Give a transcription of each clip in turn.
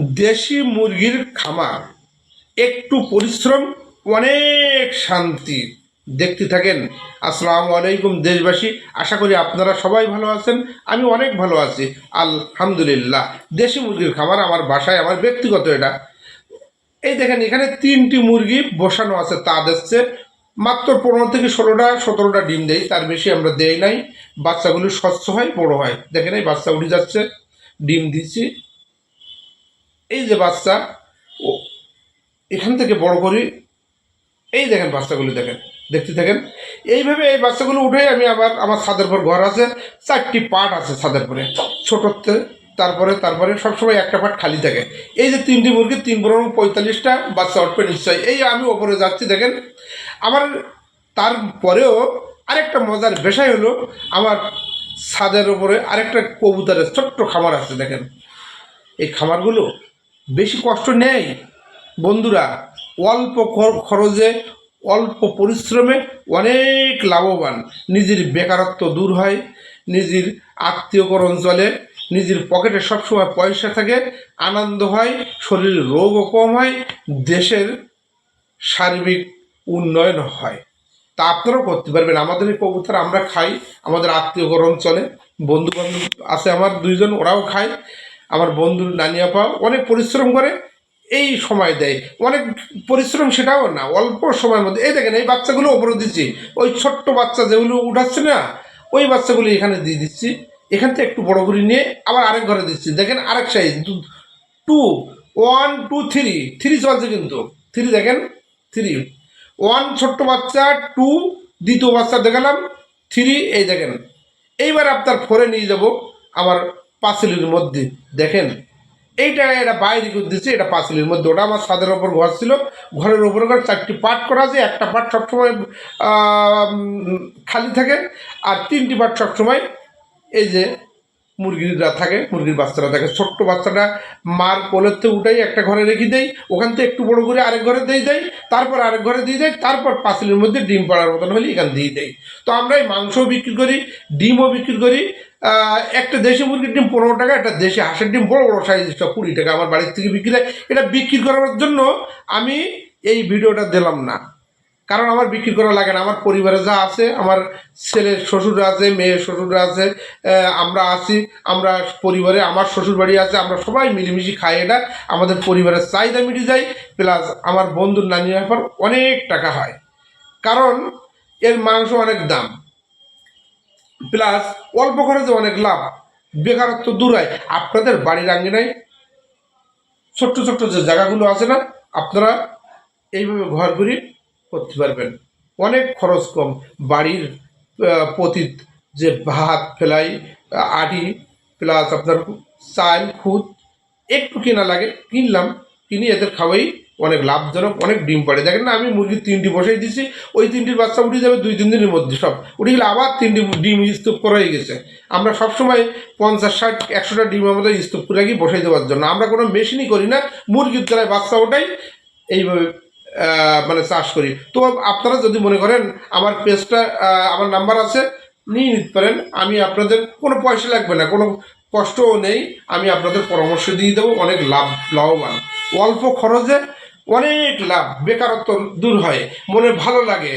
দেশি মুরগির খামার। একটু পরিশ্রম, অনেক শান্তি। দেখতে থাকেন। আসসালামু আলাইকুম, দেশবাসী। আশা করি আপনারা সবাই ভালো আছেন। আমি অনেক ভালো আছি। আলহামদুলিল্লাহ। দেশি মুরগির খামার আমার বাসায়, আমার ব্যক্তিগত এটা। এই দেখেন, এখানে তিনটি মুরগি বসানো আছে, তা দিচ্ছে মাত্র পনেরো থেকে ষোলোটা, সতেরোটা ডিম দেয় তার বেশি আমরা দেই নাই। বাচ্চাগুলি স্বচ্ছ হয়, বড় হয়। দেখেন এই বাচ্চা উঠে যাচ্ছে, ডিম দিচ্ছি। এই যে বাচ্চা, ও, এখান থেকে বড় করি, এই দেখেন বাচ্চাগুলো দেখেন, দেখতে থাকেন। এইভাবে এই বাচ্চাগুলো উঠে আমি আবার আমার ছাদের পর ঘর আছে, চারটি পাট আছে ছাদের পরে, ছোটোতে, তারপরে তারপরে, সবসময় একটা পাট খালি থাকে। এই যে তিনটি মুরগি, তিন পনেরো পঁয়তাল্লিশটা বাচ্চা উঠবে নিশ্চয়ই এই আমি ওপরে যাচ্ছি, দেখেন। আমার তারপরেও আরেকটা মজার বিষয় হলো, আমার ছাদের ওপরে আরেকটা কবুতরের ছোট্ট খামার আছে, দেখেন। এই খামারগুলো বেশি কষ্ট নেই। বন্ধুরা, অল্প খরচে, অল্প পরিশ্রমে অনেক লাভবান। নিজের বেকারত্ব দূর হয়, নিজের আত্মীয়করণ চলে, নিজের পকেটে সবসময় পয়সা থাকে, আনন্দ হয় শরীরের রোগও কম হয়, দেশের সার্বিক উন্নয়ন হয়। তা আপনারাও করতে পারবেন। আমাদের এই কবুতর আমরা খাই, আমাদের আত্মীয়করণ চলে বন্ধু বান্ধব আছে আমার দুইজন, ওরাও খায়। আমার বন্ধুর নানি আপা অনেক পরিশ্রম করে, এই সময় দেয়। অনেক পরিশ্রম সেটাও না, অল্প সময়ের মধ্যে। এই দেখেন, এই বাচ্চাগুলো ওপরে দিচ্ছি। ওই ছোট্ট বাচ্চা যেগুলো উঠাচ্ছে না, ওই বাচ্চাগুলো এখানে দিয়ে দিচ্ছি। এখান থেকে একটু বড় করে নিয়ে আবার আরেক ঘরে দিচ্ছি। দেখেন, আরেক size two one two three three চলছে কিন্তু। থ্রি দেখেন থ্রি ওয়ান ছোট্ট বাচ্চা টু দ্বিতীয় বাচ্চা দেখালাম। থ্রি এই দেখেন। এইবার আপনার ফোরে নিয়ে যাব। আমার পাঁচিলের মধ্যে, দেখেন? এইটা এটা বাইরে করে দিচ্ছে এটা পাঁচিলির মধ্যে। ওটা আমার ছাদের ওপর ঘর ছিল। ঘরের ওপর ঘর চারটি পাট করা আছে। একটা পাট সবসময় খালি থাকে। আর তিনটি পাট সবসময় এই যে মুরগিরা থাকে, মুরগির বাচ্চারা থাকে ছোট্ট বাচ্চাটা মার কোলের থেকে উঠাই, একটা ঘরে রেখে দেয় ওখান থেকে একটু বড় করে আরেক ঘরে দিয়ে দেয় তারপর আরেক ঘরে দিয়ে দেয় তারপর পাঁচিলের মধ্যে ডিম পাড়ার মতন হলে এখান দিয়ে দেয় তো আমরা এই মাংসও বিক্রি করি, ডিমও বিক্রি করি একটা দেশি মুরগির ডিম পনেরো টাকা, একটা দেশি হাঁসের ডিম বড় বড় সাইজটা কুড়ি টাকা আমার বাড়ির থেকে বিক্রি হয়। এটা বিক্রি করার জন্য আমি এই ভিডিওটা দিলাম না। কারণ আমার বিক্রি করা লাগে না। আমার পরিবারে যা আছে, আমার ছেলের শ্বশুর আছে, মেয়ের শ্বশুররা আছে আমরা আছি, আমরা পরিবারে, আমার শ্বশুর বাড়ি আছে, আমরা সবাই মিলেমিশে খাই এটা। আমাদের পরিবারের চাহিদা মিটে যায় প্লাস আমার বন্ধুর নানি ব্যাপার অনেক টাকা হয়। কারণ এর মাংস অনেক দাম প্লাস অল্প খরচে অনেক লাভ। বেকারত্ব দূর হয় আপনাদের বাড়ির আঙ্গিনায় ছোট্ট ছোট্ট যে জায়গাগুলো আছে না, আপনারা এইভাবে ঘর ঘুরি করতে পারবেন। অনেক খরচ কম। বাড়ির প্রতি যে ভাত, ফেলাই আটি, প্লাস আপনার চাল, খুদ, একটু কেনা লাগে, কিনলাম, কিনে এদের খাওয়াই অনেক লাভজনক, অনেক ডিম পাড়ে। দেখেন না, আমি মুরগি তিনটি বসাই দিছি, ওই তিনটির বাচ্চা উঠে যাবে দুই, তিন দিনের মধ্যে সব। উঠে গেলে আবার তিনটি ডিম স্তূপ করা হয়ে গেছে। আমরা সবসময় পঞ্চাশ, ষাট, একশোটা ডিম আমাদের স্তূপ করে রাখি বসাই দেওয়ার জন্য। আমরা কোনো মেশিনই করি না, মুরগির দ্বারায় বাচ্চা ওঠাই, এইভাবে মানে চাষ করি। তো আপনারা যদি মনে করেন আমার পেজটা আমার নাম্বার আছে, নিয়ে নিতে পারেন। আমি আপনাদের কোনো পয়সা লাগবে না, কোনো কষ্টও নেই। আমি আপনাদের পরামর্শ দিয়ে দেবো, অনেক লাভ, লাভবান। অল্প খরচে অনেক লাভ, বেকারত্ব দূর হয়, মনে ভালো লাগে।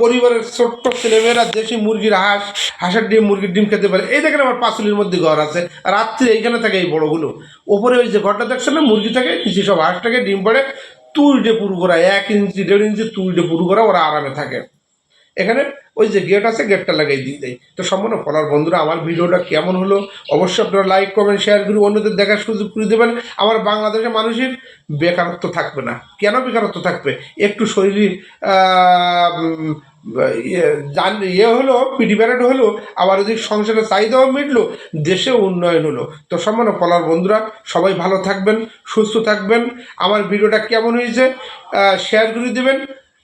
পরিবারের ছোট্ট ছেলেমেয়েরা দেশি মুরগির হাঁস, হাঁসের ডিম, মুরগির ডিম খেতে পারে। এই দেখেন আমার পাঁচুলির মধ্যে ঘর আছে। রাত্রে এইখানে থাকে এই বড়গুলো। ওপরে ওই যে ঘরটা দেখছেন না, মুরগি থাকে, নিচে সব হাঁস থাকে, ডিম পড়ে। তুইটে পুরু করা এক ইঞ্চি দেড় ইঞ্চি তুলটে পুরু করা ওরা আরামে থাকে। এখানে ওই যে গেট আছে গেটটা লাগাই দিয়ে দেয়। তো সম্পূর্ণ ফলার বন্ধুরা, আমার ভিডিওটা কেমন হলো? অবশ্যই আপনারা লাইক কমেন্ট শেয়ার করে অন্যদের দেখার সুযোগ করে দেবেন। আমার বাংলাদেশের মানুষের বেকারত্ব থাকবে না। কেন বেকারত্ব থাকবে? একটু শরীর ইয়ে জান ইয়ে হলো পিডি ব্যারেট হলো, আবার ওদিকে সংসারের চাহিদাও মিটলো দেশে উন্নয়ন হলো। তো সম্মান ফলার বন্ধুরা, সবাই ভালো থাকবেন, সুস্থ থাকবেন। আমার ভিডিওটা কেমন হয়েছে শেয়ার করে দেবেন।